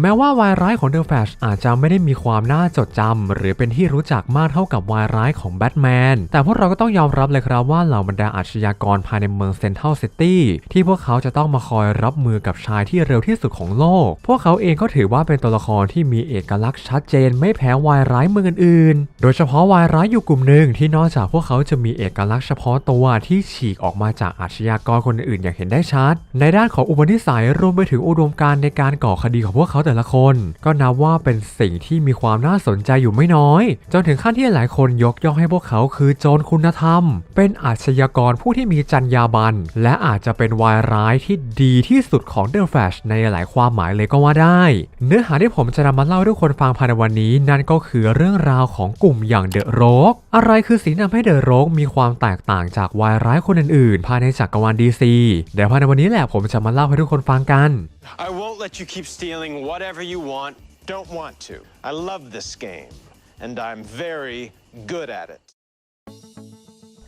แม้ว่าวายร้ายของเดอะแฟชอาจจะไม่ได้มีความน่าจดจำหรือเป็นที่รู้จักมากเท่ากับวายร้ายของแบทแมน แต่พวกเราก็ต้องยอมรับเลยครับว่าเหล่าบรรดาอาชญากรภายในเมืองเซนทรัลซิตี้ที่พวกเขาจะต้องมาคอยรับมือกับชายที่เร็วที่สุดของโลก พวกเขาเองก็ถือว่าเป็นตัวละครที่มีเอกลักษณ์ชัดเจนไม่แพ้วายร้ายเมืองอื่นๆ โดยเฉพาะวายร้ายอยู่กลุ่มหนึ่งที่นอกจากพวกเขาจะมีเอกลักษณ์เฉพาะตัวที่ฉีกออกมาจากอาชญากรคนอื่นๆอย่างเห็นได้ชัด ในด้านของอุปนิสัยรวมไปถึงอุดมการณ์ในการก่อคดีของพวกเขาแต่ละคน ก็นับว่าเป็นสิ่งที่มีความน่าสนใจอยู่ไม่น้อย จนถึงขั้นที่หลายคนยกย่องให้พวกเขาคือโจรคุณธรรม เป็นอาชญากรผู้ที่มีจรรยาบรรณและอาจจะเป็นวายร้ายที่ดีที่สุดของเดอะแฟชในหลายความหมายเลยก็ว่าได้ เนื้อหาที่ผมจะนำมาเล่าให้ทุกคนฟังภายในวันนี้ นั่นก็คือเรื่องราวของกลุ่มอย่างเดอะโรกอะไรคือสิ่งที่ทำให้เดอะโรกมีความแตกต่างจากวายร้ายคนอื่นๆภายในจักรวาลดีซีเดี๋ยวภายในวันนี้แหละผมจะมาเล่าให้ทุกคนฟังกัน I won't let you keep stealing whatever you want, don't want to. I love this game, and I'm very good at it.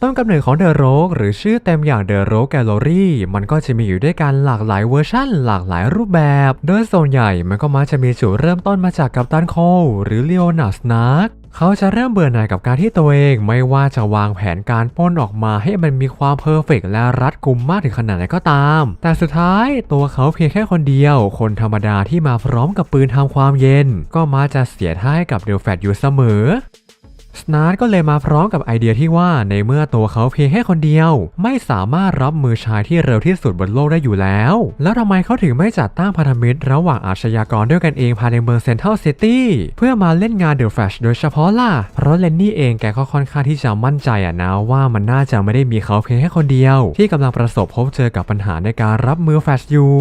ต้นกำเนิดของเดอะโรกหรือชื่อเต็มอย่างเดอะโรกแกลเลอรี่มันก็จะมีอยู่ด้วยกันหลากหลายเวอร์ชั่น หลากหลายรูปแบบ โดยส่วนใหญ่มันก็มักจะมีจุดเริ่มต้นมาจากกัปตันโคลหรือเลโอนาร์ดนาร์ก เขาจะเริ่มเบื่อหน่ายกับการที่ตัวเองไม่ว่าจะวางแผนการปล้นออกมาให้มันมีความเพอร์เฟกต์และรัดกุมมากถึงขนาดไหนก็ตาม แต่สุดท้ายตัวเขาเพียงแค่คนเดียว คนธรรมดาที่มาพร้อมกับปืนทำความเย็น ก็มาจะเสียท่าให้กับเดลแฟตอยู่เสมอ สนาร์ก็เลยมาพร้อมกับไอเดียที่ว่าในเมื่อตัวเขาเพียงแค่คนเดียว ไม่สามารถรับมือชายที่เร็วที่สุดบนโลกได้อยู่แล้ว แล้วทำไมเขาถึงไม่จัดตั้งพันธมิตรระหว่างอาชญากรด้วยกันเองภายในเมืองเซนทรัลซิตี้เพื่อมาเล่นงานเดอะแฟชโดยเฉพาะล่ะ เพราะเลนนี่เองแกก็ค่อนข้างที่จะมั่นใจอะนะว่ามันน่าจะไม่ได้มีเขาเพียงแค่คนเดียว ที่กำลังประสบพบเจอกับปัญหาในการรับมือแฟชอยู่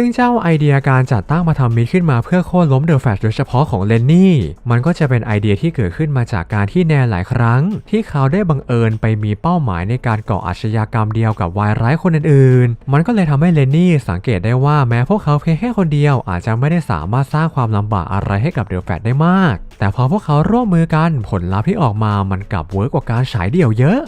ซึ่งเจ้าไอเดียการจัดตั้งมาทำมิตขึ้นมาเพื่อโค่นล้มเดอะแฟชโดยเฉพาะของเลนนี่ มันก็จะเป็นไอเดียที่เกิดขึ้นมาจากการที่แนนหลายครั้ง ที่เขาได้บังเอิญไปมีเป้าหมายในการก่ออาชญากรรมเดียวกับวายร้ายคนอื่นๆ มันก็เลยทำให้เลนนี่สังเกตได้ว่าแม้พวกเขาเพียงแค่คนเดียว อาจจะไม่ได้สามารถสร้างความลำบากอะไรให้กับเดอะแฟชได้มาก แต่พอพวกเขาร่วมมือกันผลลัพธ์ที่ออกมามันกลับเวิร์กกว่าการฉายเดี่ยวเยอะ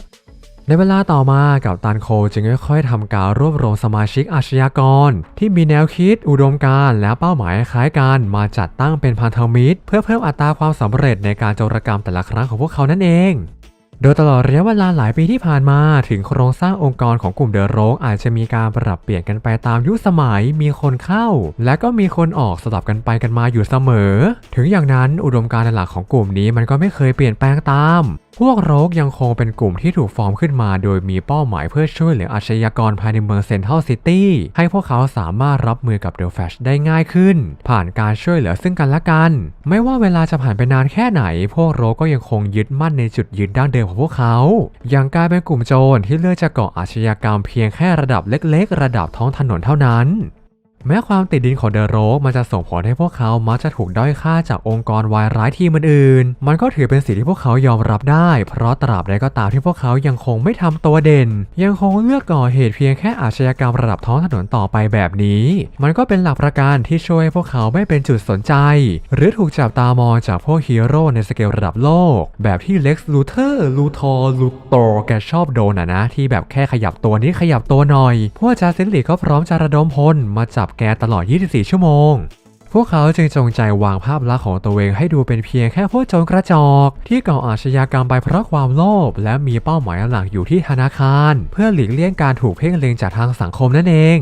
ในเวลาต่อมากับตันโคจึงค่อยๆทำการรวบรวมสมาชิกอาชญากร ที่มีแนวคิดอุดมการณ์และเป้าหมายคล้ายกันมาจัดตั้งเป็นพันธมิตร เพื่อเพิ่มอัตราความสำเร็จในการโจรกรรมแต่ละครั้งของพวกเขานั่นเองโดยตลอดระยะเวลาหลายปีที่ผ่านมาถึงโครงสร้างองค์กรของกลุ่มเดอะโรกอาจจะมีการปรับเปลี่ยนกันไปตามยุคสมัย มีคนเข้า และก็มีคนออกสลับกันไปกันมาอยู่เสมอ ถึงอย่างนั้นอุดมการณ์หลักของกลุ่มนี้มันก็ไม่เคยเปลี่ยนแปลงตามพวกโรกยังคงเป็นกลุ่มที่ถูกฟอร์มขึ้นมาโดยมีเป้าหมายเพื่อช่วยเหลืออาชญากรภายในเมืองเซนทรัลซิตี้ให้พวกเขาสามารถรับมือกับเดอะแฟชได้ง่ายขึ้น ผ่านการช่วยเหลือซึ่งกันและกัน ไม่ว่าเวลาจะผ่านไปนานแค่ไหน พวกโรกก็ยังคงยึดมั่นในจุดยืนดั้งเดิมของพวกเขา อย่างกลายเป็นกลุ่มโจรที่เลือกจะก่ออาชญากรรมเพียงแค่ระดับเล็ก ๆ ระดับท้องถนนเท่านั้น แม้ความติดดินของเดอะโรกมันจะส่งผลให้พวกเขามักจะถูกด้อยค่าจากองค์กรวายร้ายทีมอื่น มันก็ถือเป็นสิ่งที่พวกเขายอมรับได้ เพราะตราบใดก็ตามที่พวกเขายังคงไม่ทำตัวเด่น ยังคงเลือกก่อเหตุเพียงแค่อาชญากรรมระดับท้องถนนต่อไปแบบนี้ มันก็เป็นหลักประกันที่ช่วยให้พวกเขาไม่เป็นจุดสนใจ หรือถูกจับตามองจากพวกฮีโร่ในสเกลระดับโลก แบบที่เล็กซ์ลูเทอร์ลูทอร์ลูโตแกชอบโดนอะนะที่แบบแค่ขยับตัวนี้ขยับตัวหน่อยพวกจาซินลีก็พร้อมจะระดมพลมาจับแกตลอด 24 ชั่วโมง พวกเขาจึงจงใจวางภาพลักษณ์ของตัวเองให้ดูเป็นเพียงแค่พวกโจรกระจอก ที่ก่ออาชญากรรมไปเพราะความโลภและมีเป้าหมายหลักอยู่ที่ธนาคาร เพื่อหลีกเลี่ยงการถูกเพ่งเล็งจากทางสังคมนั่นเอง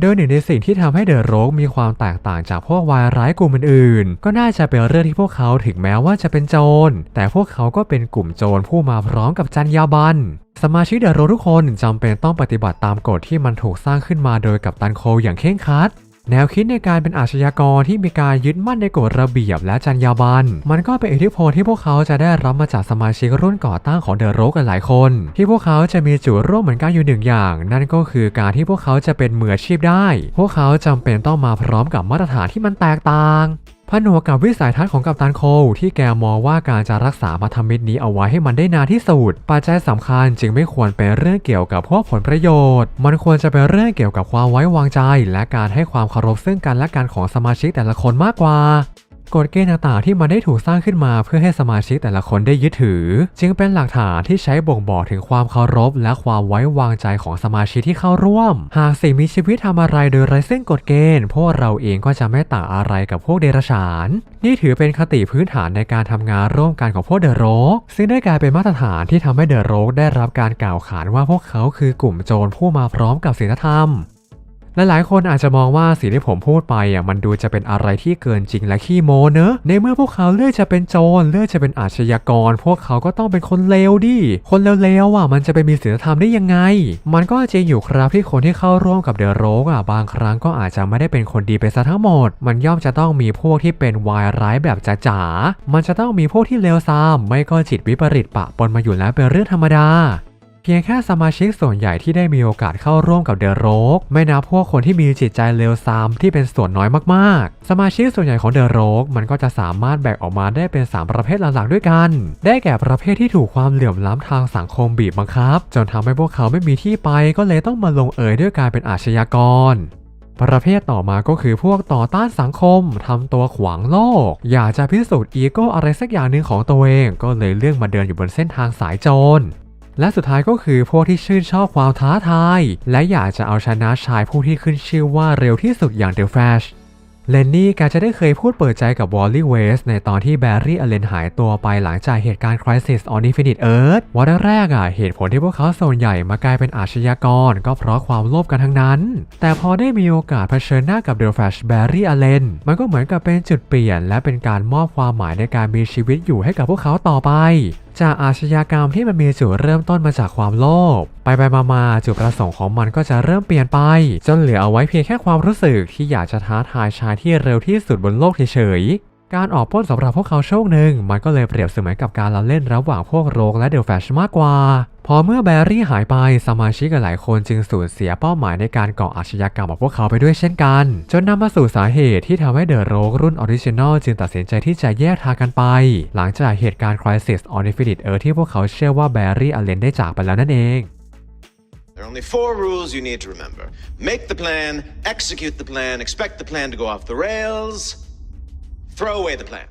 โดยหนึ่งในสิ่งที่ทำให้เดอะโรกมีความแตกต่างจากพวกวายร้ายกลุ่มอื่นๆ ก็น่าจะเป็นเรื่องที่พวกเขาถึงแม้ว่าจะเป็นโจร แต่พวกเขาก็เป็นกลุ่มโจรผู้มาพร้อมกับจรรยาบรรณสมาชิกเดอะโรทุกคนจำเป็นต้องปฏิบัติตามกฎที่มันถูกสร้างขึ้นมาโดยกัปตันโคลอย่างเคร่งครัด แนวคิดในการเป็นอาชญากรที่มีการยึดมั่นในกฎระเบียบและจรรยาบรรณมันก็เป็นอิทธิพลที่พวกเขาจะได้รับมาจากสมาชิกรุ่นก่อตั้งของเดอะโรกหลายคน ที่พวกเขาจะมีจุดร่วมเหมือนกันอยู่หนึ่งอย่าง นั่นก็คือการที่พวกเขาจะเป็นมืออาชีพได้ พวกเขาจำเป็นต้องมาพร้อมกับมาตรฐานที่มันแตกต่าง ผนวกกับวิสัยทัศน์ของกัปตันโคลที่แกมองว่าการจะรักษาพันธมิตรนี้เอาไว้ให้มันได้นานที่สุดปัจจัยสำคัญจึงไม่ควรเป็นเรื่องเกี่ยวกับพวกผลประโยชน์ มันควรจะเป็นเรื่องเกี่ยวกับความไว้วางใจ และการให้ความเคารพซึ่งกันและกันของสมาชิกแต่ละคนมากกว่า กฎเกณฑ์ต่างๆที่มันได้ถูกสร้างขึ้นมาเพื่อให้สมาชิกแต่ละคนได้ยึดถือ จึงเป็นหลักฐานที่ใช้บ่งบอกถึงความเคารพ และความไว้วางใจของสมาชิกที่เข้าร่วม หากสิ่งมีชีวิตทำอะไรโดยไร้ซึ่งกฎเกณฑ์ พวกเราเองก็จะไม่ต่างอะไรกับพวกเดรัจฉาน นี่ถือเป็นคติพื้นฐานในการทำงานร่วมกันของพวกเดอะโรกซึ่งได้กลายเป็นมาตรฐานที่ทำให้เดอะโรกได้รับการกล่าวขานว่าพวกเขาคือกลุ่มโจรผู้มาพร้อมกับศีลธรรม และหลายคนอาจจะมองว่าสิ่งที่ผมพูดไปอะมันดูจะเป็นอะไรที่เกินจริงและขี้โมเนอะ ในเมื่อพวกเขาเลือกจะเป็นโจรเลือกจะเป็นอาชญากร พวกเขาก็ต้องเป็นคนเลวดิ คนเลวๆอะมันจะไปมีศีลธรรมได้ยังไง มันก็จริงอยู่ครับที่คนที่เข้าร่วมกับเดอะโรกอะบางครั้งก็อาจจะไม่ได้เป็นคนดีไปซะทั้งหมด มันย่อมจะต้องมีพวกที่เป็นวายร้ายแบบจ๋าๆมันจะต้องมีพวกที่เลวทรามไม่ก็จิตวิปริตปะปนมาอยู่แล้วเป็นเรื่องธรรมดา พียงแค่สมาชิกส่วนใหญ่ที่ได้มีโอกาสเข้าร่วมกับเดอะโรกไม่นับพวกคนที่มีจิตใจเลวทรามที่เป็นส่วนน้อยมากๆ สมาชิกส่วนใหญ่ของเดอะโรกมันก็จะสามารถแบ่งออกมาได้เป็น 3 ประเภทหลักๆด้วยกัน ได้แก่ประเภทที่ถูกความเหลื่อมล้ำทางสังคมบีบบังคับ จนทำให้พวกเขาไม่มีที่ไปก็เลยต้องมาลงเอยด้วยการเป็นอาชญากรประเภทต่อมาก็คือพวกต่อต้านสังคมทำตัวขวางโลก อยากจะพิสูจน์อีโก้อะไรสักอย่างหนึ่งของตัวเอง ก็เลยเลือกมาเดินอยู่บนเส้นทางสายโจร และสุดท้ายก็คือพวกที่ชื่นชอบความท้าทาย และอยากจะเอาชนะชายผู้ที่ขึ้นชื่อว่าเร็วที่สุดอย่างเดอะแฟชเลนนี่แกจะได้เคยพูดเปิดใจกับวอลลี่เวสในตอนที่แบร์รี่อเลนหายตัวไปหลังจากเหตุการณ์ Crisis on Infinite Earth ว่าแรกอะเหตุผลที่พวกเขาส่วนใหญ่มากลายเป็นอาชญากร ก็เพราะความโลภกันทั้งนั้น แต่พอได้มีโอกาสเผชิญหน้ากับเดอะแฟชแบร์รี่อเลนมันก็เหมือนกับเป็นจุดเปลี่ยน และเป็นการมอบความหมายในการมีชีวิตอยู่ให้กับพวกเขาต่อไป จากอาชญากรรมที่มันมีจุดเริ่มต้นมาจากความโลภไปไปมามาจุดประสงค์ของมันก็จะเริ่มเปลี่ยนไป จนเหลือเอาไว้เพียงแค่ความรู้สึกที่อยากจะท้าทายชายที่เร็วที่สุดบนโลกเฉยๆการออกป้นสำหรับพวกเขาโชคหนึ่ง มันก็เลยเปรียบเสมือนกับการละเล่นระหว่างพวกโรกและเดลแฟชมากกว่า พอเมื่อแบร์รี่หายไปสมาชิกหลายคนจึงสูญเสียเป้าหมายในการก่ออาชญากรรมของพวกเขาไปด้วยเช่นกัน จนนำมาสู่สาเหตุที่ทำให้เดอะโรกรุ่นออริจินอลจึงตัดสินใจที่จะแยกทางกันไป หลังจากเหตุการณ์ Crisis on Infinite Earth ที่พวกเขาเชื่อว่าแบร์รี่อเลนได้จากไปแล้วนั่นเอง There are only four rules you need to remember make the plan, execute the plan, expect the plan to go off the rails, throw away the plan.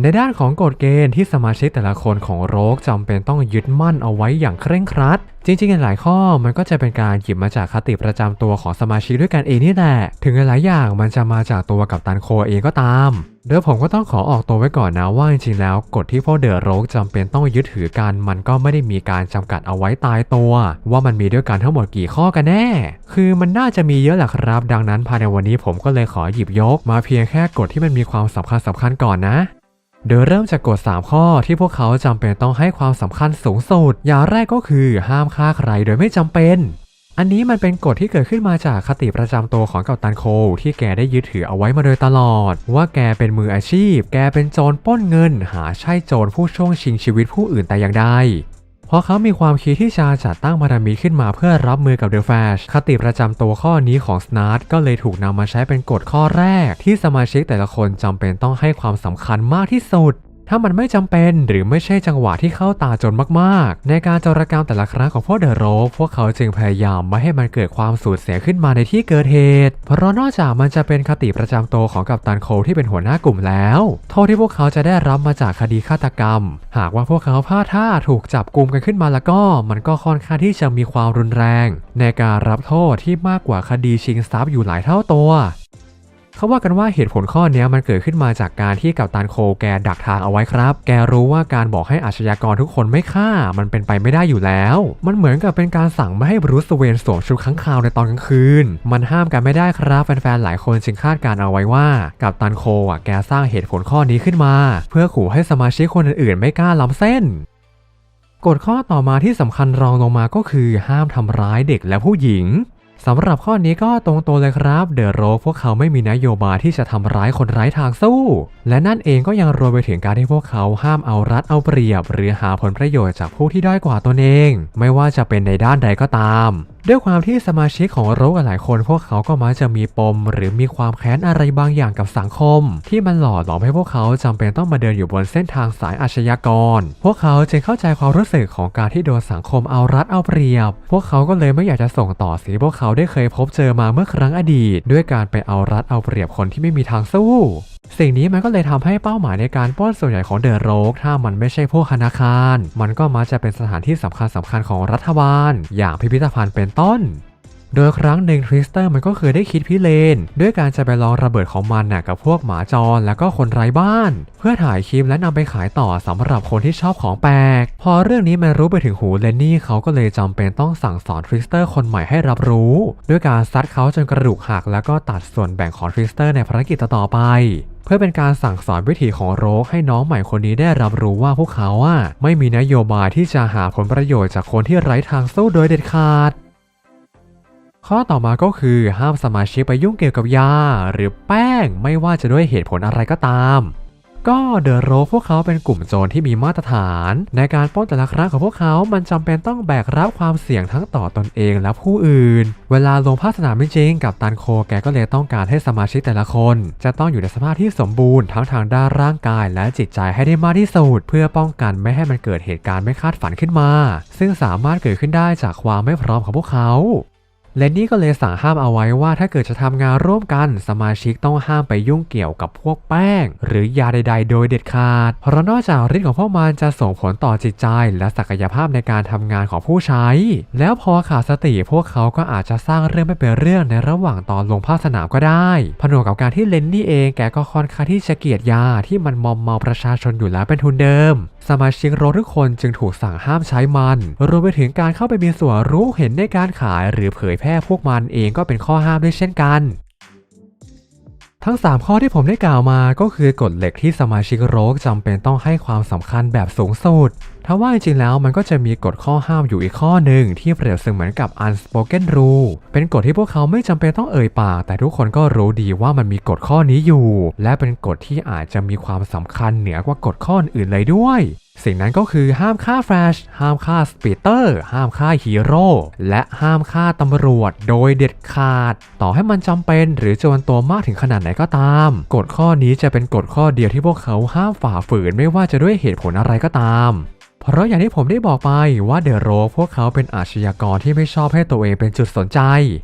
ในด้านของกฎเกณฑ์ที่สมาชิกแต่ละคนของโรกจำเป็นต้องยึดมั่นเอาไว้อย่างเคร่งครัด จริงๆ หลายข้อมันก็จะเป็นการหยิบมาจากคติประจำตัวของสมาชิกด้วยกันเองนี่แหละ ถึงหลายอย่างมันจะมาจากตัวกับตันโคเองก็ตาม โดยผมก็ต้องขอออกตัวไว้ก่อนนะว่าจริงๆ แล้วกฎที่พวกเดอะโรกจำเป็นต้องยึดถือกัน มันก็ไม่ได้มีการจำกัดเอาไว้ตายตัว ว่ามันมีด้วยกันทั้งหมดกี่ข้อกันแน่ คือมันน่าจะมีเยอะแหละครับ ดังนั้นภายในวันนี้ผมก็เลยขอหยิบยก มาเพียงแค่กฎที่มันมีความสำคัญสำคัญก่อนนะ โดยเริ่มจากกฎ 3 ข้อที่พวกเขาจำเป็นต้องให้ความสำคัญสูงสุด อย่างแรกก็คือห้ามฆ่าใครโดยไม่จำเป็น อันนี้มันเป็นกฎที่เกิดขึ้นมาจากคติประจำตัวของกัปตันโคที่แกได้ยึดถือเอาไว้มาโดยตลอด ว่าแกเป็นมืออาชีพ แกเป็นโจรป้นเงิน หาใช่โจรผู้ช่วงชิงชีวิตผู้อื่นแต่อย่างใด ราะเขามีความคิดที่จะจัดตั้งพารามีขึ้นมาเพื่อรับมือกับเดอะแฟชคติประจำตัวข้อนี้ของสนาร์ก็เลยถูกนำมาใช้เป็นกฎข้อแรก ที่สมาชิกแต่ละคนจำเป็นต้องให้ความสำคัญมากที่สุด ถ้ามันไม่จำเป็นหรือไม่ใช่จังหวะที่เข้าตาจนมาก ๆ ในการจารกรรมแต่ละครั้งของพวกเดอะโรกพวกเขาจึงพยายามไม่ให้มันเกิดความสูญเสียขึ้นมาในที่เกิดเหตุ เพราะนอกจากมันจะเป็นคติประจำตัวของกัปตันโคที่เป็นหัวหน้ากลุ่มแล้ว โทษที่พวกเขาจะได้รับมาจากคดีฆาตกรรม หากว่าพวกเขาพลาดท่าถูกจับกลุ่มกันขึ้นมาแล้วก็ มันก็ค่อนข้างที่จะมีความรุนแรง ในการรับโทษที่มากกว่าคดีชิงทรัพย์อยู่หลายเท่าตัว เขาว่ากันว่าเหตุผลข้อนี้มันเกิดขึ้นมาจากการที่กัปตันโคแกดักทางเอาไว้ครับ แกรู้ว่าการบอกให้อาชญากรทุกคนไม่ฆ่า มันเป็นไปไม่ได้อยู่แล้ว มันเหมือนกับเป็นการสั่งไม่ให้บรูซเวนสวมชุดข้างคาวในตอนกลางคืน มันห้ามกันไม่ได้ครับแฟนๆหลายคนจึงคาดการเอาไว้ว่ากัปตันโคอะแกสร้างเหตุผลข้อนี้ขึ้นมา เพื่อขู่ให้สมาชิกคนอื่นๆ ไม่กล้าล้ำเส้นกฎข้อต่อมาที่สำคัญรองลงมาก็คือห้ามทำร้ายเด็กและผู้หญิง สำหรับข้อนี้ก็ตรงตัวเลยครับ เดอะโรพวกเขาไม่มีนโยบายที่จะทำร้ายคนไร้ทางสู้ และนั่นเองก็ยังรวมไปถึงการที่พวกเขาห้ามเอารัดเอาเปรียบ หรือหาผลประโยชน์จากผู้ที่ด้อยกว่าตนเอง ไม่ว่าจะเป็นในด้านใดก็ตาม ด้วยความที่สมาชิกของโรกหลายคน พวกเขาก็มักจะมีปม หรือมีความแค้นอะไรบางอย่างกับสังคม ที่มันหล่อหลอมให้พวกเขาจำเป็นต้องมาเดินอยู่บนเส้นทางสายอาชญากร พวกเขาจึงเข้าใจความรู้สึกของการที่โดนสังคมเอารัดเอาเปรียบ พวกเขาก็เลยไม่อยากจะส่งต่อสิ่งที่พวกเขาได้เคยพบเจอมาเมื่อครั้งอดีต ด้วยการไปเอารัดเอาเปรียบคนที่ไม่มีทางสู้ สิ่งนี้มันก็เลยทำให้เป้าหมายในการปล้นส่วนใหญ่ของเดอะโรกถ้ามันไม่ใช่พวกธนาคาร มันก็มักจะเป็นสถานที่สำคัญสำคัญของรัฐบาล อย่างพิพิธภัณฑ์เป็นต้นโดยครั้งหนึ่งทริสเตอร์มันก็เคยได้คิดพิเรนด้วยการจะไปลองระเบิดของมันน่ะกับพวกหมาจรแล้วก็คนไร้บ้าน เพื่อถ่ายคลิปและนำไปขายต่อสำหรับคนที่ชอบของแปลก พอเรื่องนี้มันรู้ไปถึงหูเลนนี่เขาก็เลยจำเป็นต้องสั่งสอนทริสเตอร์คนใหม่ให้รับรู้ ด้วยการซัดเขาจนกระดูกหักแล้วก็ตัดส่วนแบ่งของทริสเตอร์ในภารกิจต่อไป เพื่อเป็นการสั่งสอนวิถีของโรคให้น้องใหม่คนนี้ได้รับรู้ว่าพวกเขาอะไม่มีนโยบายที่จะหาผลประโยชน์จากคนที่ไร้ทางสู้โดยเด็ดขาด ข้อต่อมาก็คือห้ามสมาชิกไปยุ่งเกี่ยวกับยา หรือแป้งไม่ว่าจะด้วยเหตุผลอะไรก็ตาม ก็เดอะโรกพวกเขาเป็นกลุ่มโจรที่มีมาตรฐาน ในการปล้นแต่ละครั้งของพวกเขา มันจำเป็นต้องแบกรับความเสี่ยงทั้งต่อตนเองและผู้อื่น เวลาลงภาคสนามจริงๆกับตันโคแกก็เลยต้องการให้สมาชิกแต่ละคน จะต้องอยู่ในสภาพที่สมบูรณ์ทั้งทางด้านร่างกายและจิตใจให้ได้มากที่สุดเพื่อป้องกันไม่ให้มันเกิดเหตุการณ์ไม่คาดฝันขึ้นมา ซึ่งสามารถเกิดขึ้นได้จากความไม่พร้อมของพวกเขา และนี่ก็เลยสั่งห้ามเอาไว้ว่าถ้าเกิดจะทำงานร่วมกันสมาชิกต้องห้ามไปยุ่งเกี่ยวกับพวกแป้ง หรือยาใด ๆ โดยเด็ดขาด เพราะนอกจากฤทธิ์ของพวกมันจะส่งผลต่อจิตใจ และศักยภาพในการทำงานของผู้ใช้ แล้วพอขาดสติพวกเขาก็อาจจะสร้างเรื่องไม่เป็นเรื่องในระหว่างตอนลงภาคสนามก็ได้ ผนวกกับการที่เลนนี่เองแกก็ค่อนข้างที่จะเกลียดยาที่มันมอมเมาประชาชนอยู่แล้วเป็นทุนเดิม สมาชิกโรทุกคนจึงถูกสั่งห้ามใช้มัน รวมไปถึงการเข้าไปมีส่วนรู้เห็นในการขายหรือเผยแพร่พวกมันเองก็เป็นข้อห้ามด้วยเช่นกัน ทั้ง 3 ข้อที่ผมได้กล่าวมาก็คือกฎเหล็กที่สมาชิกโรกจำเป็นต้องให้ความสำคัญแบบสูงสุด ทว่าจริงๆแล้วมันก็จะมีกฎข้อห้ามอยู่อีกข้อหนึ่งที่เปรียบเสมือนกับ unspoken rule เป็นกฎที่พวกเขาไม่จำเป็นต้องเอ่ยปาก แต่ทุกคนก็รู้ดีว่ามันมีกฎข้อนี้อยู่ และเป็นกฎที่อาจจะมีความสำคัญเหนือกว่ากฎข้ออื่นเลยด้วยสิ่งนั้นก็คือห้ามฆ่าแฟลช ห้ามฆ่าสปีเตอร์ ห้ามฆ่าฮีโร่ และห้ามฆ่าตำรวจโดยเด็ดขาด ต่อให้มันจำเป็นหรือจวนตัวมากถึงขนาดไหนก็ตาม กฎข้อนี้จะเป็นกฎข้อเดียวที่พวกเขาห้ามฝ่าฝืนไม่ว่าจะด้วยเหตุผลอะไรก็ตาม เพราะอย่างที่ผมได้บอกไปว่าเดอะโรพวกเขาเป็นอาชญากรที่ไม่ชอบให้ตัวเองเป็นจุดสนใจ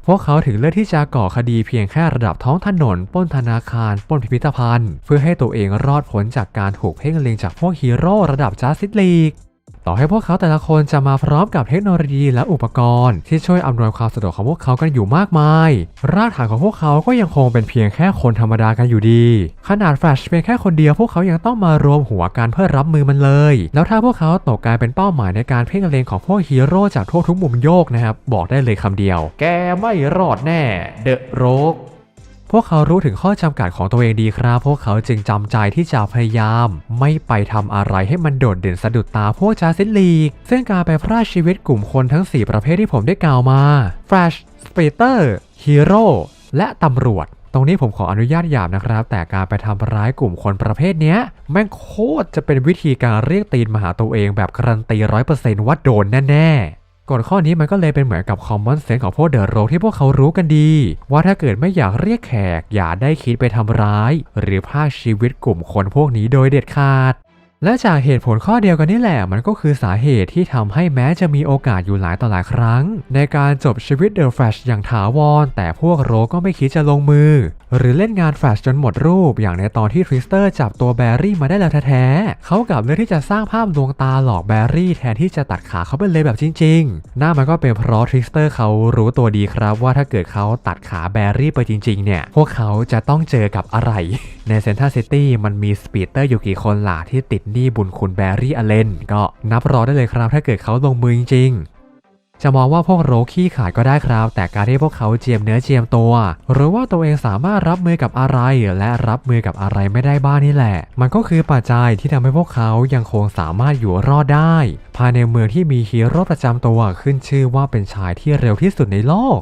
พวกเขาถึงเลือกที่จะก่อคดีเพียงแค่ระดับท้องถนนป้นธนาคารป้นพิพิธภัณฑ์ เพื่อให้ตัวเองรอดพ้นจากการถูกเพ่งเล็งจากพวกฮีโร่ระดับจัสติสลีก ต่อให้พวกเขาแต่ละคนจะมาพร้อมกับเทคโนโลยีและอุปกรณ์ ที่ช่วยอำนวยความสะดวกของพวกเขากันอยู่มากมาย รากฐานของพวกเขาก็ยังคงเป็นเพียงแค่คนธรรมดากันอยู่ดี ขนาดแฟลชเพียงแค่คนเดียวพวกเขายังต้องมารวมหัวกันเพื่อรับมือมันเลย แล้วถ้าพวกเขาตกกลายเป็นเป้าหมายในการเพ่งเล็งของพวกฮีโร่จากทั่วทุกมุมโยกนะครับบอกได้เลยคำเดียว แกไม่รอดแน่ เดอะโรก พวกเขารู้ถึงข้อจำกัดของตัวเองดีครับ พวกเขาจึงจำใจที่จะพยายาม ไม่ไปทำอะไรให้มันโดดเด่นสะดุดตาพวกจาซิลีก ซึ่งการไปพรากชีวิตกลุ่มคนทั้ง 4 ประเภทที่ผมได้กล่าวมา Flash Speeder Hero และตำรวจตรงนี้ผมขออนุญาตหยาบนะครับ แต่การไปทำร้ายกลุ่มคนประเภทเนี้ย แม่งโคตรจะเป็นวิธีการเรียกตีนมาหาตัวเองแบบการันตีร้อยเปอร์เซนต์ว่าโดนแน่ๆ กฎข้อนี้มันก็เลยเป็นเหมือนกับคอมมอนเซนส์ของพวกเดอะโรที่พวกเขารู้กันดี ว่าถ้าเกิดไม่อยากเรียกแขกอย่าได้คิดไปทำร้าย หรือพากชีวิตกลุ่มคนพวกนี้โดยเด็ดขาดและจากเหตุผลข้อเดียวกันนี่แหละ มันก็คือสาเหตุที่ทำให้แม้จะมีโอกาสอยู่หลายต่อหลายครั้ง ในการจบชีวิตเดอะแฟลชอย่างถาวร แต่พวกโรก็ไม่คิดจะลงมือหรือเล่นงานแฟลชจนหมดรูป อย่างในตอนที่ทริสเตอร์จับตัวแบรี่มาได้แล้วแท้ๆเขากลับเลือกที่จะสร้างภาพดวงตาหลอกแบรี่แทนที่จะตัดขาเขาไปเลยแบบจริงๆน่ามันก็เป็นเพราะทริสเตอร์เขารู้ตัวดีครับว่าถ้าเกิดเขาตัดขาแบรี่ไปจริง ๆ เนี่ย พวกเขาจะต้องเจอกับอะไร ในเซนทรัลซิตี้มันมีสปีดเตอร์อยู่กี่คนล่ะที่ติดหนี้บุญคุณแบรี่อเลนก็นับรอได้เลยครับถ้าเกิดเขาลงมือจริงๆ จะมองว่าพวกโรคขี้ขายก็ได้ครับ แต่การที่พวกเขาเจียมเนื้อเจียมตัว หรือว่าตัวเองสามารถรับมือกับอะไรและรับมือกับอะไรไม่ได้บ้างนี่แหละ มันก็คือปัจจัยที่ทำให้พวกเขายังคงสามารถอยู่รอดได้ ภายในเมืองที่มีฮีโร่ประจำตัวขึ้นชื่อว่าเป็นชายที่เร็วที่สุดในโลก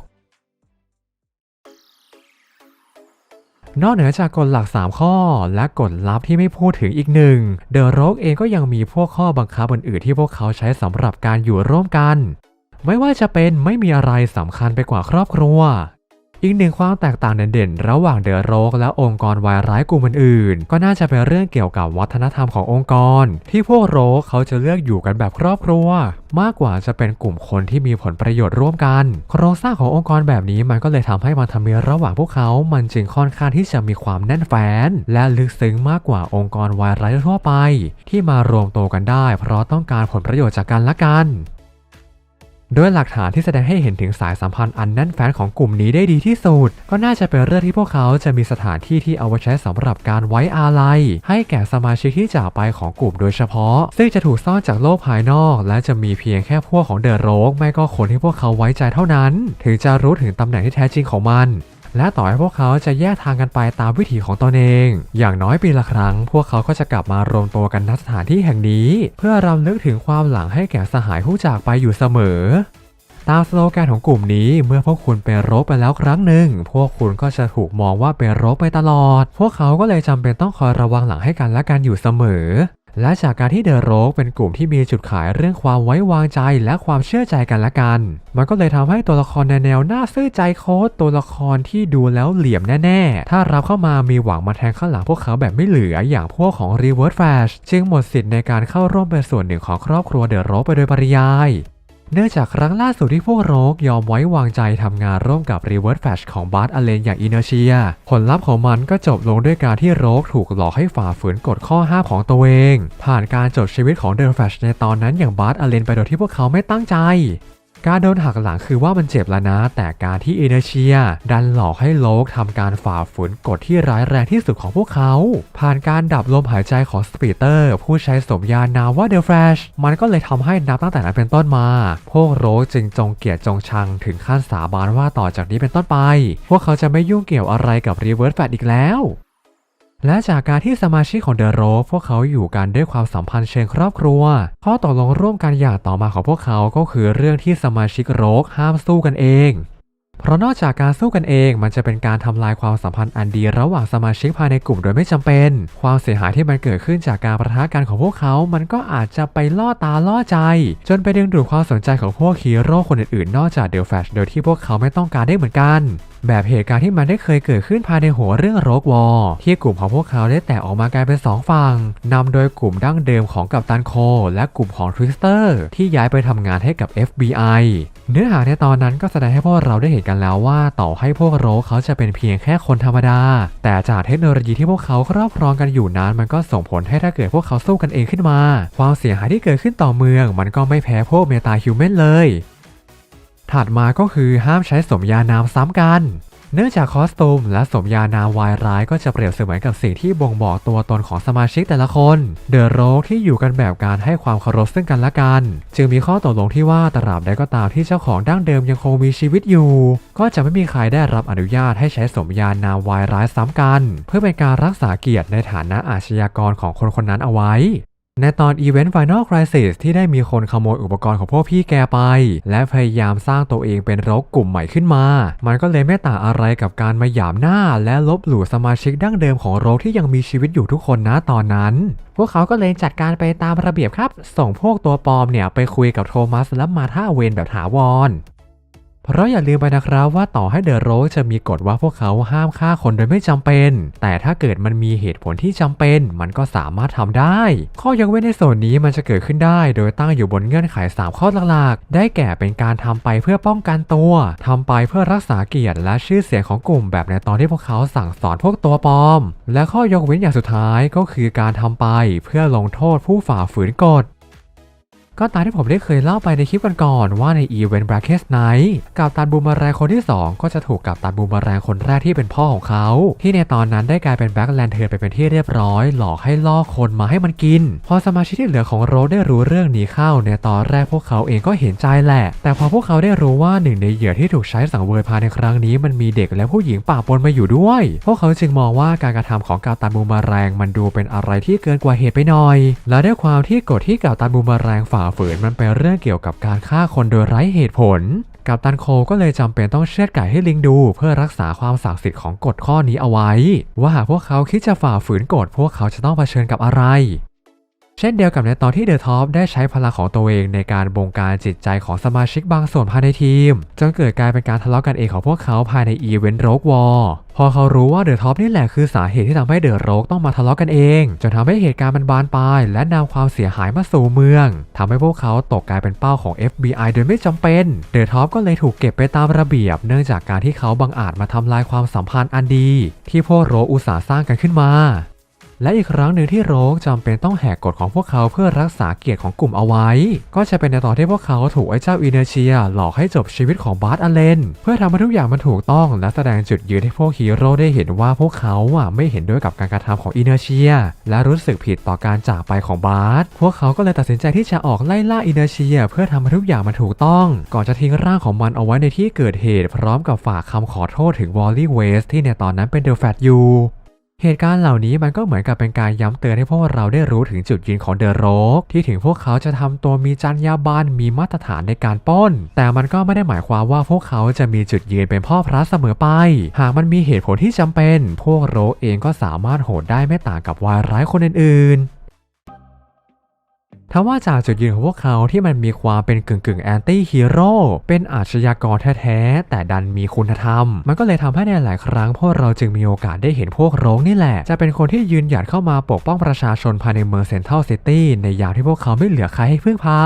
นอกเหนือจากกฎหลัก 3 ข้อ และกฎลับที่ไม่พูดถึงอีกหนึ่งเดอะโรกเองก็ยังมีพวกข้อบังคับอื่นๆที่พวกเขาใช้สำหรับการอยู่ร่วมกัน ไม่ว่าจะเป็นไม่มีอะไรสำคัญไปกว่าครอบครัว อีกหนึ่งความแตกต่างเด่นๆ ระหว่างเดอะโรกและองค์กรวายร้ายกลุ่มอื่นๆ ก็น่าจะเป็นเรื่องเกี่ยวกับวัฒนธรรมขององค์กร ที่พวกโรกเขาจะเลือกอยู่กันแบบครอบครัว มากกว่าจะเป็นกลุ่มคนที่มีผลประโยชน์ร่วมกัน โครงสร้างขององค์กรแบบนี้มันก็เลยทำให้มันทำมีระหว่างพวกเขา มันจึงค่อนข้างที่จะมีความแน่นแฟ้นและลึกซึ้งมากกว่าองค์กรวายร้ายทั่วไป ที่มารวมตัวกันได้ เพราะต้องการผลประโยชน์จากกันและกัน ด้วยหลักฐานที่แสดงให้เห็นถึงสายสัมพันธ์อันแน่นแฟ้นของกลุ่มนี้ได้ดีที่สุด ก็น่าจะเป็นเรื่องที่พวกเขาจะมีสถานที่ที่เอาไว้ใช้สำหรับการไว้อาลัย ให้แก่สมาชิกที่จากไปของกลุ่มโดยเฉพาะ ซึ่งจะถูกซ่อนจากโลกภายนอก และจะมีเพียงแค่พวกของเดอะโรกไม่ก็คนที่พวกเขาไว้ใจเท่านั้น ถึงจะรู้ถึงตำแหน่งที่แท้จริงของมัน และต่อให้พวกเขาจะแยกทางกันไปตามวิถีของตนเอง อย่างน้อยปีละครั้ง พวกเขาก็จะกลับมารวมตัวกันณสถานที่แห่งนี้ เพื่อรำลึกถึงความหลังให้แก่สหายผู้จากไปอยู่เสมอตามสโลแกนของกลุ่มนี้เมื่อพวกคุณเป็นโรคไปแล้วครั้งหนึ่ง พวกคุณก็จะถูกมองว่าเป็นโรคไปตลอด พวกเขาก็เลยจำเป็นต้องคอยระวังหลังให้กันและกันอยู่เสมอ และจากการที่เดอะโรกเป็นกลุ่มที่มีจุดขายเรื่องความไว้วางใจและความเชื่อใจกันและกัน มันก็เลยทำให้ตัวละครในแนวหน้าซื่อใจโค้ดตัวละครที่ดูแล้วเหลี่ยมแน่ ๆ ถ้ารับเข้ามามีหวังมาแทงข้างหลังพวกเขาแบบไม่เหลืออย่างพวกของ Reverse Flash จึงหมดสิทธิ์ในการเข้าร่วมเป็นส่วนหนึ่งของครอบครัวเดอะโรกไปโดยปริยาย เนื่องจากครั้งล่าสุดที่พวกโรกยอมไว้วางใจทำงานร่วมกับ Reverse Flash ของบาร์ตอเลนอย่างอินเนอร์เชีย ผลลัพธ์ของมันก็จบลงด้วยการที่โรกถูกหลอกให้ฝ่าฝืนกฎข้อห้ามของตัวเอง ผ่านการจบชีวิตของเดอะแฟชในตอนนั้นอย่างบาร์ตอเลนไปโดยที่พวกเขาไม่ตั้งใจ การโดนหักหลังคือว่ามันเจ็บแล้วนะ แต่การที่อินเนอเชีย ดันหลอกให้โลกทำการฝ่าฝืนกฎที่ร้ายแรงที่สุดของพวกเขา ผ่านการดับลมหายใจของสปีเตอร์ ผู้ใช้สมญานามว่าเดอะแฟลชมันก็เลยทำให้นับตั้งแต่นั้นเป็นต้นมา พวกโรสจึงจงเกลียดจงชังถึงขั้นสาบานว่าต่อจากนี้เป็นต้นไป พวกเขาจะไม่ยุ่งเกี่ยวอะไรกับรีเวิร์สแฟลอีกแล้ว และจากการที่สมาชิกของเดอะโรฟพวกเขาอยู่กันด้วยความสัมพันธ์เชิงครอบครัว ข้อตกลงร่วมกันอย่างต่อมาของพวกเขาก็คือเรื่องที่สมาชิกโรกห้ามสู้กันเอง เพราะนอกจากการสู้กันเอง มันจะเป็นการทำลายความสัมพันธ์อันดีระหว่างสมาชิกภายในกลุ่มโดยไม่จำเป็น ความเสียหายที่มันเกิดขึ้นจากการประทะกันของพวกเขา มันก็อาจจะไปล่อตาล่อใจ จนไปดึงดูดความสนใจของพวกฮีโร่คนอื่นๆ นอกจากเดลแฟชโดยที่พวกเขาไม่ต้องการได้เหมือนกัน แบบเหตุการณ์ที่มันได้เคยเกิดขึ้นภายในหัวเรื่องโรกวอร์ที่กลุ่มของพวกเขาได้แตกออกมากลายเป็นสองฝั่งนำโดยกลุ่มดั้งเดิมของกัปตันโค และกลุ่มของทวิสเตอร์ที่ย้ายไปทำงานให้กับ FBI เนื้อหาในตอนนั้นก็แสดงให้พวกเราได้เห็นกันแล้วว่าต่อให้พวกโรกเขาจะเป็นเพียงแค่คนธรรมดา แต่จากเทคโนโลยีที่พวกเขาครอบครองกันอยู่นั้น มันก็ส่งผลให้ถ้าเกิดพวกเขาสู้กันเองขึ้นมา ความเสียหายที่เกิดขึ้นต่อเมือง มันก็ไม่แพ้พวกเมตาฮิวแมนเลย ถัดมาก็คือห้ามใช้สมญานามซ้ำกัน เนื่องจากคอสตูมและสมญานามวายร้ายก็จะเปรียบเสมือนกับสิ่งที่บ่งบอกตัวตนของสมาชิกแต่ละคน เดอะโรกที่อยู่กันแบบการให้ความเคารพซึ่งกันและกัน จึงมีข้อตกลงที่ว่าตราบใดก็ตามที่เจ้าของดั้งเดิมยังคงมีชีวิตอยู่ ก็จะไม่มีใครได้รับอนุญาตให้ใช้สมญานามวายร้ายซ้ำกัน เพื่อเป็นการรักษาเกียรติในฐานะอาชญากรของคนคนนั้นเอาไว้ ในตอน Event Final Crisis ที่ได้มีคนขโมยอุปกรณ์ของพวกพี่แกไป และพยายามสร้างตัวเองเป็นรกกลุ่มใหม่ขึ้นมา มันก็เลยไม่ต่างอะไรกับการมาหยามหน้า และลบหลู่สมาชิกดั้งเดิมของโรกที่ยังมีชีวิตอยู่ทุกคนนะตอนนั้น พวกเขาก็เลยจัดการไปตามระเบียบครับ ส่งพวกตัวปลอมเนี่ยไปคุยกับโทมัสและมาธาเวนแบบถาวร เพราะอย่าลืมไปนะครับว่าต่อให้เดอะโรสจะมีกฎว่าพวกเขาห้ามฆ่าคนโดยไม่จำเป็น แต่ถ้าเกิดมันมีเหตุผลที่จำเป็น มันก็สามารถทำได้ ข้อยกเว้นในส่วนนี้มันจะเกิดขึ้นได้ โดยตั้งอยู่บนเงื่อนไข 3 ข้อหลักๆ ได้แก่เป็นการทำไปเพื่อป้องกันตัวทำไปเพื่อรักษาเกียรติและชื่อเสียงของกลุ่มแบบในตอนที่พวกเขาสั่งสอนพวกตัวปลอม และข้อยกเว้นอย่างสุดท้ายก็คือการทำไปเพื่อลงโทษผู้ฝ่าฝืนกฎ ก็ตามที่ผมได้เคยเล่าไปในคลิปก่อนๆว่าในอีเวนต์ Bracket Night กับตันบูมแรงคนที่ 2 ก็จะถูกกับตันบูมแรงคนแรกที่เป็นพ่อของเขา ที่ในตอนนั้นได้กลายเป็นแบ็คแลนเทิร์นไปเป็นที่เรียบร้อย หลอกให้ล่อคนมาให้มันกิน พอสมาชิกที่เหลือของโรสได้รู้เรื่องนี้เข้าในตอนแรกพวกเขาเองก็เห็นใจแหละ แต่พอพวกเขาได้รู้ว่าหนึ่งในเหยื่อที่ถูกใช้สังเวยภาในครั้งนี้มันมีเด็กและผู้หญิงป่าปนมาอยู่ด้วย พวกเขาจึงมองว่าการกระทำของกาตันบูมแรงมันดูเป็นอะไรที่เกินกว่าเหตุไปหน่อย และด้วยความที่กฎที่กาตันบูมแรงฝ่าฝืนมันเป็นเรื่องเกี่ยวกับการฆ่าคนโดยไร้เหตุผล กัปตันโคก็เลยจำเป็นต้องเชือดไก่ให้ลิงดู เพื่อรักษาความศักดิ์สิทธิ์ของกฎข้อนี้เอาไว้ ว่าหากพวกเขาคิดจะฝ่าฝืนกฎพวกเขาจะต้องเผชิญกับอะไร เช่นเดียวกับในตอนที่เดอะท็อปได้ใช้พลังของตัวเองในการบงการจิตใจของสมาชิกบางส่วนภายในทีม จนเกิดกลายเป็นการทะเลาะกันเองของพวกเขาภายในอีเวนต์โรกวอลพอเขารู้ว่าเดอะท็อปนี่แหละคือสาเหตุที่ทำให้เดอะโรกต้องมาทะเลาะกันเอง จนทำให้เหตุการณ์มันบานปลาย และนำความเสียหายมาสู่เมืองทำให้พวกเขาตกกลายเป็นเป้าของ FBI โดยไม่จำเป็น เดอะท็อปก็เลยถูกเก็บไปตามระเบียบ เนื่องจากการที่เขาบังอาจมาทำลายความสัมพันธ์อันดี ที่พวกโรอุตสาห์สร้างกันขึ้นมา และอีกครั้งหนึ่งที่โรกจำเป็นต้องแหกกฎของพวกเขาเพื่อรักษาเกียรติของกลุ่มเอาไว้ ก็จะเป็นในตอนที่พวกเขาถูกไอ้เจ้าอินเนเชีย หลอกให้จบชีวิตของบาร์ตอเลน เพื่อทำให้ทุกอย่างมันถูกต้องและแสดงจุดยืนให้พวกฮีโร่ได้เห็นว่าพวกเขาอะไม่เห็นด้วยกับการกระทำของอินเนเชีย และรู้สึกผิดต่อการจากไปของบาร์ตพวกเขาก็เลยตัดสินใจที่จะออกไล่ล่าอินเนเชีย เพื่อทำให้ทุกอย่างมันถูกต้อง ก่อนจะทิ้งร่างของมันเอาไว้ในที่เกิดเหตุ พร้อมกับฝากคำขอโทษถึงวอลลี่เวสที่ในตอนนั้นเป็นเดอะแฟตอยู่ เหตุการณ์เหล่านี้มันก็เหมือนกับเป็นการย้ำเตือนให้พวกเราได้รู้ถึงจุดยืนของเดอะโรกที่ถึงพวกเขาจะทำตัวมีจรรยาบรรณมีมาตรฐานในการป้น แต่มันก็ไม่ได้หมายความว่าพวกเขาจะมีจุดยืนเป็นพ่อพระเสมอไป หากมันมีเหตุผลที่จำเป็น พวกโรกเองก็สามารถโหดได้ไม่ต่างกับวายร้ายคนอื่นๆ ทว่าจากจุดยืนของพวกเขาที่มันมีความเป็นกึ่งกึ่งแอนตี้ฮีโร่เป็นอาชญากรแท้ๆ แต่ดันมีคุณธรรม มันก็เลยทำให้ในหลายครั้งพวกเราจึงมีโอกาสได้เห็นพวกโรงนี่แหละ จะเป็นคนที่ยืนหยัดเข้ามาปกป้องประชาชนภายในเมืองเซนทรัลซิตี้ในยามที่พวกเขาไม่เหลือใครให้พึ่งพา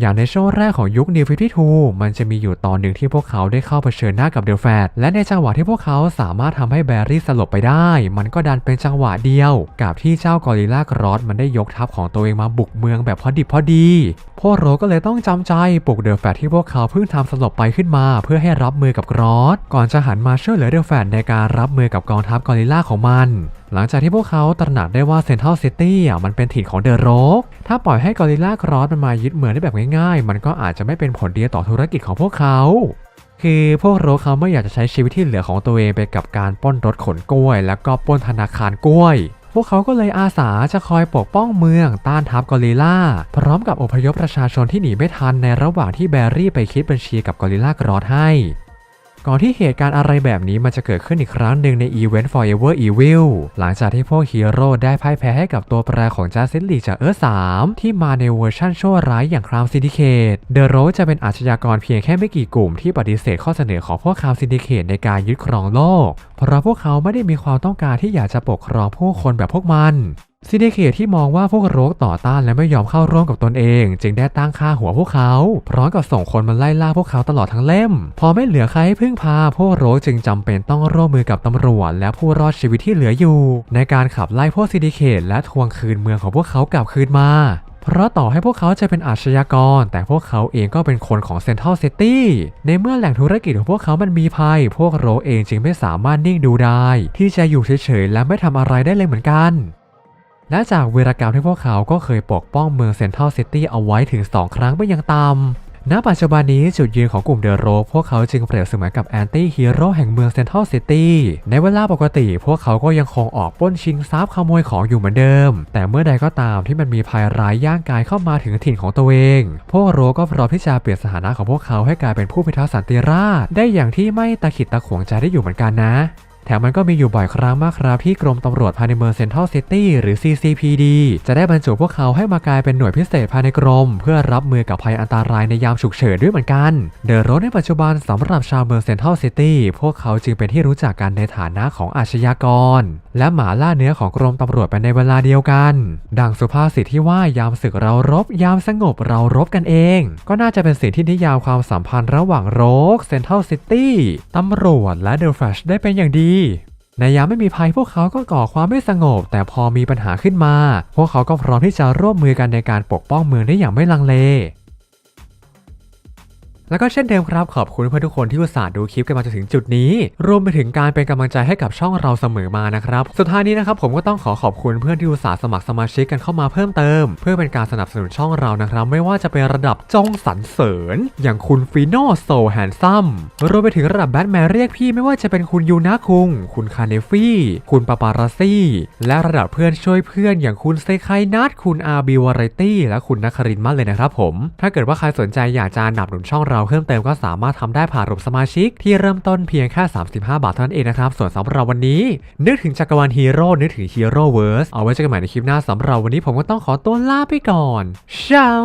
อย่างในช่วงแรกของยุค New 52 มันจะมีอยู่ตอนหนึ่งที่พวกเขาได้เข้าเผชิญหน้ากับเดลแฟตและในจังหวะที่พวกเขาสามารถทำให้แบร์รี่สลบไปได้ มันก็ดันเป็นจังหวะเดียว กับที่เจ้ากอริลลากรอสมันได้ยกทัพของตัวเองมาบุกเมืองแบบพอดิบพอดีพวกโรก็เลยต้องจำใจปลุกเดลแฟตที่พวกเขาเพิ่งทำสลบไปขึ้นมา เพื่อให้รับมือกับกรอสก่อนจะหันมาช่วยเหลือเดลแฟตในการรับมือกับกองทัพกอริลลาของมัน หลังจากที่พวกเขาตระหนักได้ว่าเซนทรัลซิตี้มันเป็นถิ่นของเดอะโรก ถ้าปล่อยให้กอริลลากรอสมันมายึดเมืองได้แบบง่ายๆ มันก็อาจจะไม่เป็นผลดีต่อธุรกิจของพวกเขา คือพวกโรเขาไม่อยากจะใช้ชีวิตที่เหลือของตัวเองไปกับการป้นรถขนกล้วย แล้วก็ป้นธนาคารกล้วย พวกเขาก็เลยอาสาจะคอยปกป้องเมืองต้านทัพกอริลลาพร้อมกับอพยพประชาชนที่หนีไม่ทันในระหว่างที่แบรี่ไปคิดบัญชีกับกอริลลากรอสให้ ก่อนที่เหตุการณ์อะไรแบบนี้มันจะเกิดขึ้นอีกครั้งหนึ่งในอีเวนต์ Forever Evil หลังจากที่พวกฮีโร่ได้พ่ายแพ้ให้กับตัวแปรของจาซิลลีจากเออร์3ที่มาในเวอร์ชั่นชั่วร้ายอย่างครามซินดิเคตเดอะโรจะเป็นอาชญากรเพียงแค่ไม่กี่กลุ่มที่ปฏิเสธข้อเสนอของพวกครามซินดิเคตในการยึดครองโลก เพราะพวกเขาไม่ได้มีความต้องการที่อยากจะปกครองผู้คนแบบพวกมัน ซินดิเคตที่มองว่าพวกโรกต่อต้านและไม่ยอมเข้าร่วมกับตนเอง จึงได้ตั้งค่าหัวพวกเขา พร้อมกับส่งคนมาไล่ล่าพวกเขาตลอดทั้งเล่ม พอไม่เหลือใครให้พึ่งพา พวกโรกจึงจำเป็นต้องร่วมมือกับตำรวจ และผู้รอดชีวิตที่เหลืออยู่ ในการขับไล่พวกซินดิเคตและทวงคืนเมืองของพวกเขากลับคืนมาเพราะต่อให้พวกเขาจะเป็นอาชญากร แต่พวกเขาเองก็เป็นคนของเซนทรัลซิตี้ในเมื่อแหล่งธุรกิจของพวกเขามันมีภัย พวกโรเองจึงไม่สามารถนิ่งดูได้ ที่จะอยู่เฉยๆและไม่ทำอะไรได้เลยเหมือนกัน และจากวีรกรรมที่พวกเขาก็เคยปกป้องเมืองเซนทรัลซิตี้เอาไว้ถึง 2 ครั้งไม่ยังต่ำณปัจจุบันนี้จุดยืนของกลุ่มเดอะโรพวกเขาจึงเปรียบเสมือนกับแอนตี้ฮีโร่แห่งเมืองเซนทรัลซิตี้ในเวลาปกติ พวกเขาก็ยังคงออกปล้นชิงทรัพย์ขโมยของอยู่เหมือนเดิม แต่เมื่อใดก็ตามที่มันมีภัยร้ายย่างกายเข้ามาถึงถิ่นของตัวเอง พวกโรก็พร้อมที่จะเปลี่ยนสถานะของพวกเขาให้กลายเป็นผู้พิทักษ์สันติราษฎร์ได้อย่างที่ไม่ตะขิดตะขวงใจได้อยู่เหมือนกันนะ แถมมันก็มีอยู่บ่อยครั้งมากครับที่กรมตำรวจภายในเมืองเซนทรัลซิตี้หรือ CCPD จะได้บรรจุพวกเขาให้มากลายเป็นหน่วยพิเศษภายในกรม เพื่อรับมือกับภัยอันตรายในยามฉุกเฉินด้วยเหมือนกัน เดอะโรในปัจจุบันสำหรับชาวเมืองเซนทรัลซิตี้พวกเขาจึงเป็นที่รู้จักกันในฐานะของอาชญากร และหมาล่าเนื้อของกรมตำรวจไปในเวลาเดียวกัน ดังสุภาษิตที่ว่ายามศึกเรารบ ยามสงบเรารบกันเอง ก็น่าจะเป็นสิ่งที่นิยามความสัมพันธ์ระหว่างโรกเซนทรัลซิตี้ตำรวจและเดอะแฟลชได้เป็นอย่างดีในยามไม่มีภัยพวกเขาก็ก่อความไม่สงบ แต่พอมีปัญหาขึ้นมา พวกเขาก็พร้อมที่จะร่วมมือกันในการปกป้องเมืองได้อย่างไม่ลังเล แล้วก็เช่นเดิมครับขอบคุณเพื่อนทุกคนที่อุตส่าห์ดูคลิปกันมาจนถึงจุดนี้ รวมไปถึงการเป็นกำลังใจให้กับช่องเราเสมอมานะครับ สุดท้ายนี้นะครับผมก็ต้องขอขอบคุณเพื่อนที่อุตส่าห์สมัครสมาชิกกันเข้ามาเพิ่มเติม เพื่อเป็นการสนับสนุนช่องเรานะครับ ไม่ว่าจะเป็นระดับจงสรรเสริญ อย่างคุณฟิโนโซแฮนซัมรวมไปถึงระดับแบทแมนเรียกพี่ไม่ว่าจะเป็นคุณยูนะคุง คุณคาเนฟี่ คุณปาปาราซี่ และระดับเพื่อนช่วยเพื่อน อย่างคุณเซคายนัทคุณอาร์บีวารตี้และคุณนัครินมากเลยนะครับผม ถ้าเกิดว่าใครสนใจอยากจะหนับหนุนช่องเราราเพิ่มเติมก็สามารถทำได้ผ่านระบบสมาชิก ที่เริ่มต้นเพียงแค่ 35 บาทเท่านั้นเองนะครับ ส่วนสำหรับวันนี้ นึกถึงจักรวาลฮีโร่นึกถึงฮีโร่เวิร์สเอาไว้เจอกันใหม่ในคลิปหน้าสำหรับวันนี้ผมก็ต้องขอตัวลาไปก่อนชาว